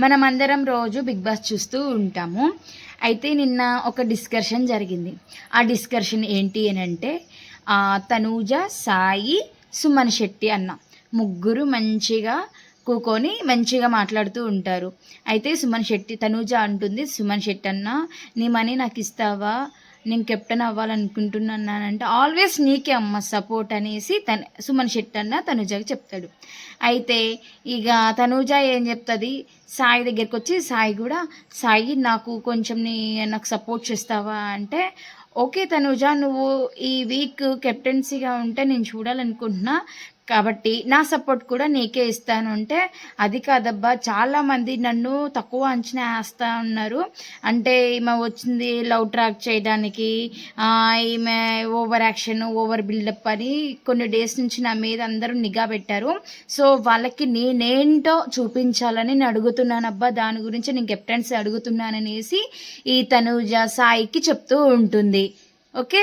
మనమందరం రోజు big boss చూస్తూ ఉంటాము. అయితే నిన్న ఒక డిస్కషన్ జరిగింది. ఆ డిస్కషన్ ఏంటి అని అంటే తనూజ సాయి సుమన్ శెట్టి అన్న ముగ్గురు మంచిగా కూకొని మంచిగా మాట్లాడుతూ ఉంటారు. అయితే సుమన్ శెట్టి తనూజ అంటుంది సుమన్ శెట్టి అన్న నీ మనీ నాకు ఇస్తావా? నేను కెప్టెన్ అవ్వాలనుకుంటున్నానంటే ఆల్వేస్ నీకే అమ్మ సపోర్ట్ అనేసి తన సుమన్ శెట్టి అన్న తనుజకి చెప్తాడు. అయితే ఇక తనూజ ఏం చెప్తుంది? సాయి దగ్గరికి వచ్చి సాయి కూడా సాయి నాకు కొంచెం నీ నాకు సపోర్ట్ చేస్తావా? అంటే ఓకే తనుజ నువ్వు ఈ వీక్ కెప్టెన్సీగా ఉంటే నేను చూడాలనుకుంటున్నా కాబట్టి నా సపోర్ట్ కూడా నీకే ఇస్తాను. అంటే అది కాదబ్బా చాలామంది నన్ను తక్కువ అంచనా వేస్తూ ఉన్నారు. అంటే ఈమె వచ్చింది లవ్ ట్రాక్ చేయడానికి. ఈమె ఓవర్ యాక్షన్ ఓవర్ బిల్డప్ అని కొన్ని డేస్ నుంచి నా మీద అందరూ నిఘా పెట్టారు. సో వాళ్ళకి నేనేంటో చూపించాలని నేను అడుగుతున్నాను అబ్బా దాని గురించి నేను కెప్టెన్స్ అడుగుతున్నాననేసి ఈ తనుజ సాయికి చెప్తూ ఉంటుంది. ఓకే?